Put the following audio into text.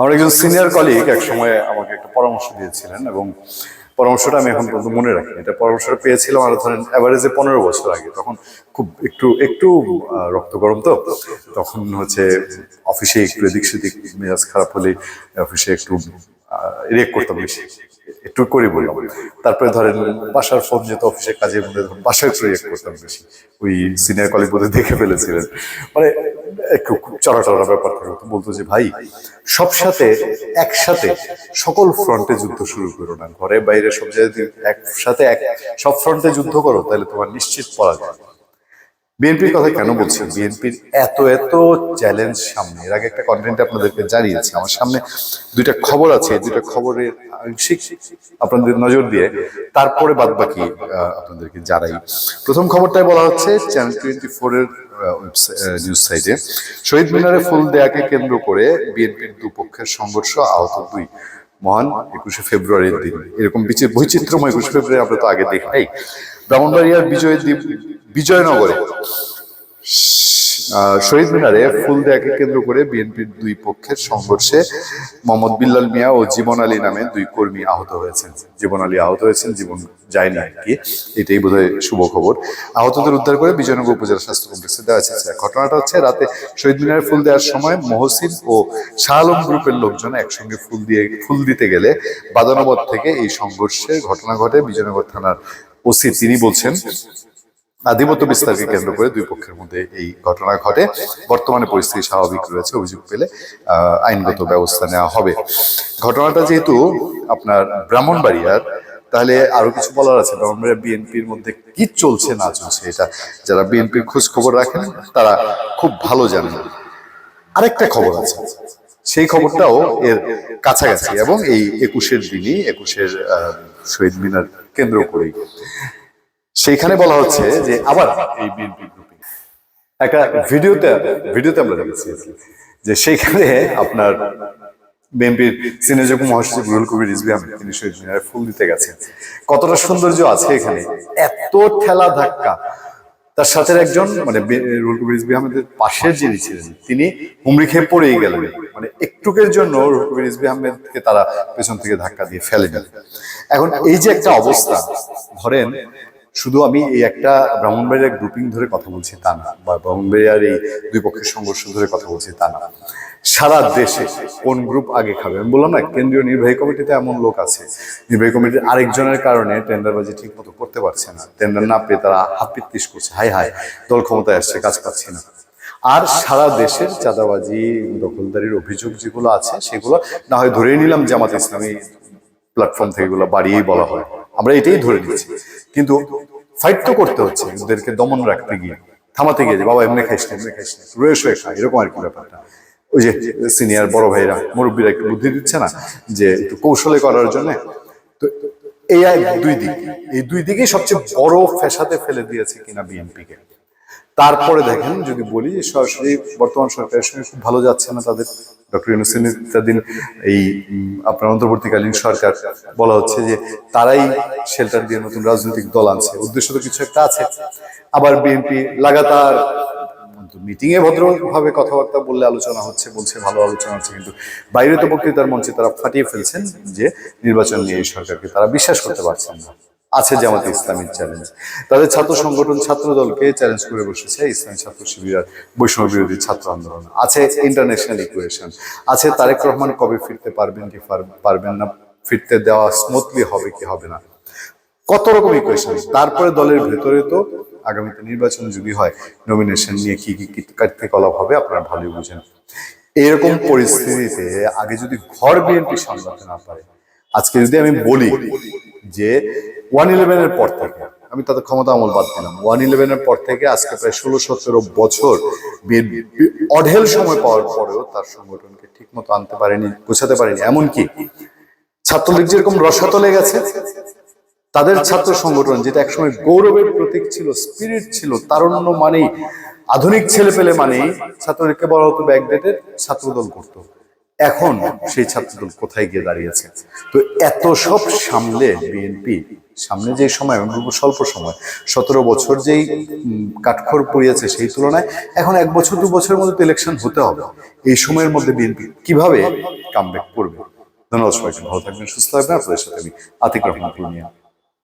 আমার একজন senior colleague এক সময় আমাকে একটা পরামর্শ দিয়েছিলেন এবং পরামর্শটা আমি এখন পর্যন্ত মনে রাখি এটা পরামর্শটা পেয়েছিলাম আরও ধরেন অ্যাভারেজে পনেরো বছর আগে। তখন খুব একটু একটু রক্ত গরম তো। তখন হচ্ছে অফিসে একটু এদিক সেদিক মেজাজ খারাপ হলে অফিসে একটু রেক করতাম বেশি। একটু করে বললাম তারপরে ধরেন বাসার ফোন যেত অফিসে কাজে বাসায় একটু রিয়েক্ট করতাম বেশি। ওই সিনিয়র কলিগ বোধহয় দেখে ফেলেছিলেন। মানে একটু চড়া চড়া ব্যাপার থাকতো বলতো যে, ভাই, সব সাথে, একসাথে সকল ফ্রন্টে যুদ্ধ শুরু করো না। ঘরে বাইরে সব জায়গায় একসাথে এক, সব ফ্রন্টে যুদ্ধ করো, তাহলে তোমার নিশ্চিত পড়া যায় বিএনপির কথা কেন বলছি? বিএনপির এত এত চ্যালেঞ্জ সামনে। এর আগে একটা কন্টেন্ট আপনাদেরকে জানিয়েছি। আমার সামনে দুইটা খবর আছে। দুইটা খবরের আংশিক আপনাদের নজর দিয়ে তারপরে বাদ বাকি আপনাদেরকে জানাই। প্রথম খবরটাই বলা হচ্ছে চ্যানেল টোয়েন্টি ফোর এর নিউজ সাইটে শহীদ মিনারে ফুল দেয়াকে কেন্দ্র করে বিএনপির দুপক্ষের সংঘর্ষ আহত দুই। মহান একুশে ফেব্রুয়ারির দিন। এরকম বিচি- বৈচিত্র্যময় একুশে ফেব্রুয়ারি আমরা তো আগে দেখাই ব্রাহ্মণবাড়িয়ার বিজয় দ্বীপ বিজয়নগরে। শহীদ মিনারে ফুল দেয়াকে কেন্দ্র করে বিএনপির দুই পক্ষের সংঘর্ষে মোহাম্মদ বিল্লাল মিয়া ও জীবন আলী নামে দুই কর্মী আহত হয়েছেন। জীবন আলী আহত হয়েছেন, জীবন যায়নি আর কি। এটাই বোধহয় শুভ খবর। আহতদের উদ্ধার করে বিজয়নগর উপজেলা স্বাস্থ্য কমপ্লেক্সে দেওয়া হয়েছে। ঘটনাটা হচ্ছে রাতে শহীদ মিনারে ফুল দেওয়ার সময় মহসিন ও শাহ আলম গ্রুপের লোকজন একসঙ্গে ফুল দিয়ে, ফুল দিতে গেলে বাদানবাদ থেকে এই সংঘর্ষের ঘটনা ঘটে। বিজয়নগর থানার ওসি তিনি বলছেন আধিপত্য বিস্তারকে কেন্দ্র করে দুই পক্ষের মধ্যে এই ঘটনা ঘটে। বর্তমানে পরিস্থিতি স্বাভাবিক রয়েছে, অভিযোগ পেলে আইনগত ব্যবস্থা নেওয়া হবে। ঘটনাটা যেহেতু আপনার ব্রাহ্মণবাড়িয়ার, তাহলে আরও কিছু বলার আছে? ব্রাহ্মণবাড়িয়া বিএনপির মধ্যে কি চলছে, না চলছে, এটা যারা বিএনপির খোঁজ খবর রাখেন, তারা খুব ভালো জানেন। আরেকটা খবর আছে, সেই খবরটাও এর কাছাকাছি এবং এই একুশের দিনই, একুশের শহীদ মিনার কেন্দ্র করেই। সেইখানে বলা হচ্ছে যে আবার এই বিএনপি গ্রুপিং একটা ভিডিওতে ভিডিওতে আমরা দেখেছি যে সেইখানে আপনার বিএনপির সিনিয়র মহাসচিব রুহুল কবির রিজভি আহমেদ, তিনি শহীদ ফুল দিতে গেছেন। কতটা সৌন্দর্য আছে এখানে, এত ঠেলা ধাক্কা। তার সাথে একজন মানে রুহুল কবির রিজভি আহমেদের পাশের যিনি ছিলেন, তিনি হুমড়ি খেয়ে পড়েই গেলেন। মানে একটুকের জন্য রুহুল কবির রিজভি আহমেদকে তারা পেছন থেকে ধাক্কা দিয়ে ফেলে দিলেন এখন এই যে একটা অবস্থা, ধরেন শুধু আমি এই একটা ব্রাহ্মণবাড়িয়ার গ্রুপিং ধরে কথা বলছি তা না, বা ব্রাহ্মণবাড়িয়ার এই দুই পক্ষের সংঘর্ষ ধরে কথা বলছি তা না। সারা দেশে কোন গ্রুপ আগে খাবে? আমি বললাম না, কেন্দ্রীয় নির্বাহী কমিটিতে এমন লোক আছে। নির্বাহী কমিটির আরেকজনের কারণে টেন্ডারবাজি ঠিক মতো করতে পারছে না। টেন্ডার না পেয়ে তারা হাত পিত্তিস করছে। হাই হাই দল ক্ষমতায় আসছে, কাজ পাচ্ছে না। আর সারা দেশের চাঁদাবাজি, দখলদারির অভিযোগ যেগুলো আছে, সেগুলো না হয় ধরেই নিলাম জামাত ইসলামী প্ল্যাটফর্ম থেকে এগুলো বাড়িয়েই বলা হয়। আমরা এটাই ধরে নিচ্ছি। কিন্তু ফাইট তো করতে হচ্ছে, ওদেরকে দমন রাখতে গিয়ে, থামাতে গিয়ে বাবা, এমনি খাইস এমনি খাইস না, রয়ে শুয়ে খা এরকম আর কি ব্যাপারটা। ওই যে সিনিয়র বড় ভাইরা, মুরব্বীরা একটু বুদ্ধি দিচ্ছে না, যে একটু কৌশলে করার জন্য। তো এই দুই দিক, এই দুই দিকেই সবচেয়ে বড় ফ্যাসাতে ফেলে দিয়েছে কিনা বিএনপিকে তারপরে দেখেন, যদি বলি সরাসরি বর্তমান সরকারের সঙ্গে খুব ভালো যাচ্ছে না তাদের ডক্টর ইউনুসেন ইত্যাদিন এই আপনার অন্তর্বর্তীকালীন সরকার, বলা হচ্ছে যে তারাই শেল্টার দিয়ে নতুন রাজনৈতিক দল আনছে। উদ্দেশ্য তো কিছু একটা আছে। আবার বিএনপি লাগাতার মিটিং এ ভদ্রভাবে কথাবার্তা বললে আলোচনা হচ্ছে, বলছে ভালো আলোচনা হচ্ছে, কিন্তু বাইরে তো বক্তৃতার মঞ্চে তারা ফাটিয়ে ফেলছেন যে নির্বাচন নিয়ে এই সরকারকে তারা বিশ্বাস করতে পারছেন না। আছে জামাত ইসলামীর চ্যালেঞ্জ তাদের ছাত্র সংগঠন ছাত্র দলকে চ্যালেঞ্জ করে বসেছে ইসলামী ছাত্র শিবির বৈষম্য বিরোধী ছাত্র আন্দোলন। আছে ইন্টারন্যাশনাল ইকুয়েশন আছে। তারেক রহমান কবে ফিরতে পারবেন কি পারবেন না ফিরতে দেওয়া স্মুথলি হবে কি হবে না? কত রকম ইকুয়েশন তারপরে দলের ভেতরে তো আগামীতে নির্বাচন যদি হয় নমিনেশন নিয়ে কি কি কি কার্যকলাপ হবে আপনারা ভালোই বুঝেন। এরকম পরিস্থিতিতে আগে যদি ঘর বিএনপি সামলাতে না পারে আজকে যদি আমি বলি যে ওয়ান ইলেভেনের পর থেকে, আমি তাদের ক্ষমতা আমল বাদ দিলাম। ওয়ান ইলেভেনের পর থেকে আজকে প্রায় ষোলো, সতেরো বছর অঢেল সময় পাওয়ার পরেও তার সংগঠনকে ঠিক মতো আনতে পারেনি, গোছাতে পারেনি। এমনকি ছাত্রলীগ যেরকম রসাতলে গেছে, তাদের ছাত্র সংগঠন যেটা একসময় গৌরবের প্রতীক ছিল স্পিরিট ছিল, তারুণ্য মানেই, আধুনিক ছেলে পেলে মানেই ছাত্রলীগকে বলা হতো ব্যাকডেটের ছাত্রদল করতো এখন সেই ছাত্রদল কোথায় গিয়ে দাঁড়িয়েছে? তো এত সব সামলে বিএনপি সামনে যে সময় আমি স্বল্প সময় সতেরো বছর যেই উম, কাঠখড় পড়িয়েছে সেই তুলনায় এখন এক বছর দু বছরের মধ্যে তো ইলেকশন হতে হবে। এই সময়ের মধ্যে বিএনপি কীভাবে কামব্যাক করবে? ধন্যবাদ সবাইকে ভালো থাকবেন সুস্থ থাকবেন। আপনাদের সাথে আমি আতিক রহমান